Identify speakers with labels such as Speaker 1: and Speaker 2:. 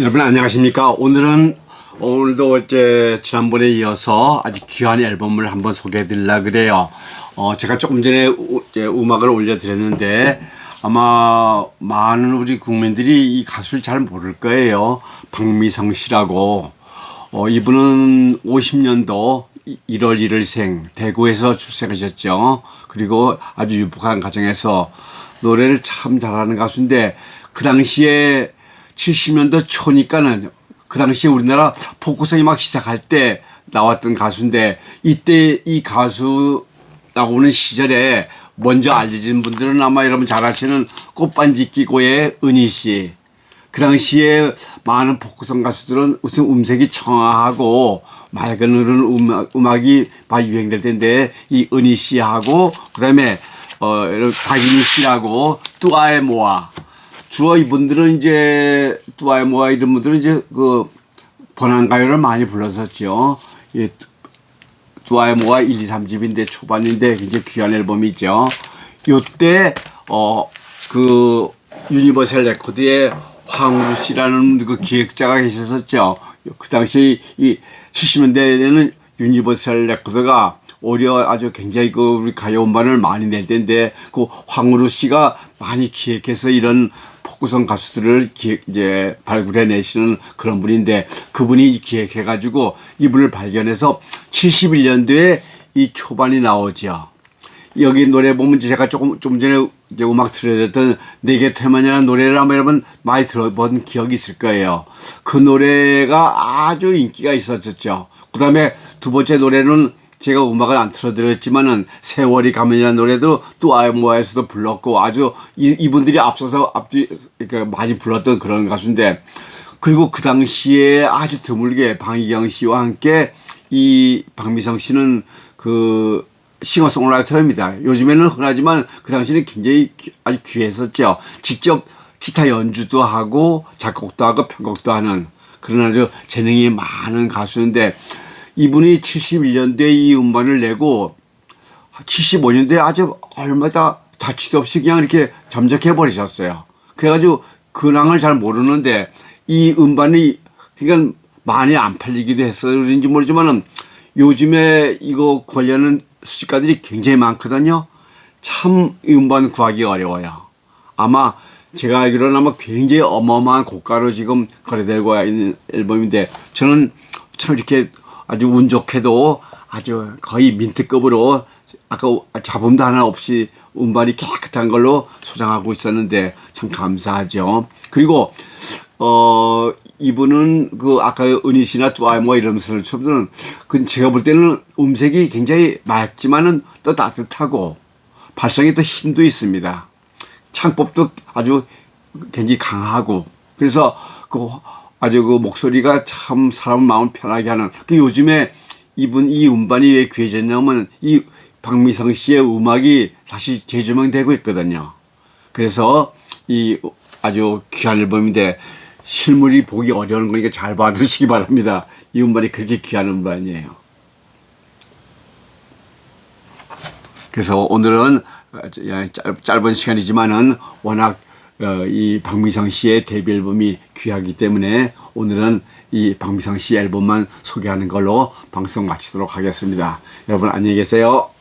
Speaker 1: 여러분 안녕하십니까? 오늘은 오늘도 이제 지난번에 이어서 아주 귀한 앨범을 한번 소개해 드리려 그래요. 어, 제가 조금 전에 우- 음악을 올려 드렸는데 아마 많은 우리 국민들이 이 가수를 잘 모를 거예요. 박미성 씨라고. 어, 이분은 50년도 1월 1일 생 대구에서 출생하셨죠. 그리고 아주 유복한 가정에서 노래를 참 잘하는 가수인데 그 당시에 70년대 초니까는 그 당시에 우리나라 포크송이 막 시작할 때 나왔던 가수인데 이때 이 가수 나오는 시절에 먼저 알려진 분들은 아마 여러분 잘 아시는 꽃반지 끼고의 은희 씨. 그 당시에 많은 포크송 가수들은 우선 음색이 청아하고 맑은 흐르는 음악, 음악이 많이 유행될 텐데 이 은희 씨하고 그다음에 어 박인희 씨라고 뚜아의 모아 주어 이분들은 이제 뚜아의 모아 이런 분들은 이제 그 번안가요를 많이 불렀었죠. 예, 두아의 모아 1, 2, 3집인데 초반인데 굉장히 귀한 앨범이죠. 요때 어 그 유니버설 레코드에 황우루 씨라는 그 기획자가 계셨었죠. 그 당시 이 70년대에는 유니버설 레코드가 오히려 아주 굉장히 그 우리 가요 음반을 많이 낼 텐데 그 황우루 씨가 많이 기획해서 이런 포크송 가수들을 기획, 이제 발굴해 내시는 그런 분인데 그분이 기획해가지고 이분을 발견해서 71년도에 이 초반이 나오죠. 여기 노래 보면 제가 조금 좀 전에 이제 음악 틀어줬던 내게 태만이라는 노래를 아마 여러분 많이 들어본 기억이 있을 거예요. 그 노래가 아주 인기가 있었었죠. 그 다음에 두 번째 노래는 제가 음악을 안 틀어드렸지만은 세월이 가면이라는 노래도 또 아이모아에서도 불렀고 아주 이, 이분들이 앞서서 앞뒤 그러니까 많이 불렀던 그런 가수인데 그리고 그 당시에 아주 드물게 방희경 씨와 함께 이 박미성 씨는 그 싱어송라이터입니다. 요즘에는 흔하지만 그 당시에는 굉장히 귀- 아주 귀했었죠. 직접 기타 연주도 하고 작곡도 하고 편곡도 하는 그런 아주 재능이 많은 가수인데 이분이 71년도에 이 음반을 내고 75년도에 아주 얼마다 자취도 없이 그냥 이렇게 잠적해 버리셨어요. 그래가지고 근황을 잘 모르는데 이 음반이 그러니까 많이 안 팔리기도 해서 그런지 모르지만은 요즘에 이거 관련한 수집가들이 굉장히 많거든요. 참이 음반 구하기 어려워요. 아마 제가 알기로는 아마 굉장히 어마어마한 고가로 지금 거래되고 있는 앨범인데 저는 참 이렇게 아주 운 좋게도 아주 거의 민트급으로 아까 잡음도 하나 없이 음반이 깨끗한 걸로 소장하고 있었는데 참 감사하죠. 그리고 어 이분은 그 아까 은희 씨나 뚜아이 뭐 이러면서 처음들은 그 제가 볼 때는 음색이 굉장히 맑지만은 또 따뜻하고 발성에 또 힘도 있습니다. 창법도 아주 굉장히 강하고 그래서 그 아주 그 목소리가 참 사람 마음 편하게 하는 그 요즘에 이분 이 음반이 왜 귀해졌냐면 이 박미성 씨의 음악이 다시 재조명되고 있거든요. 그래서 이 아주 귀한 앨범인데 실물이 보기 어려운 거니까 잘 봐두시기 바랍니다. 이 음반이 그렇게 귀한 음반이에요. 그래서 오늘은 짧- 짧은 시간이지만은 워낙 어, 이 박미성 씨의 데뷔 앨범이 귀하기 때문에 오늘은 이 박미성 씨 앨범만 소개하는 걸로 방송 마치도록 하겠습니다. 여러분 안녕히 계세요.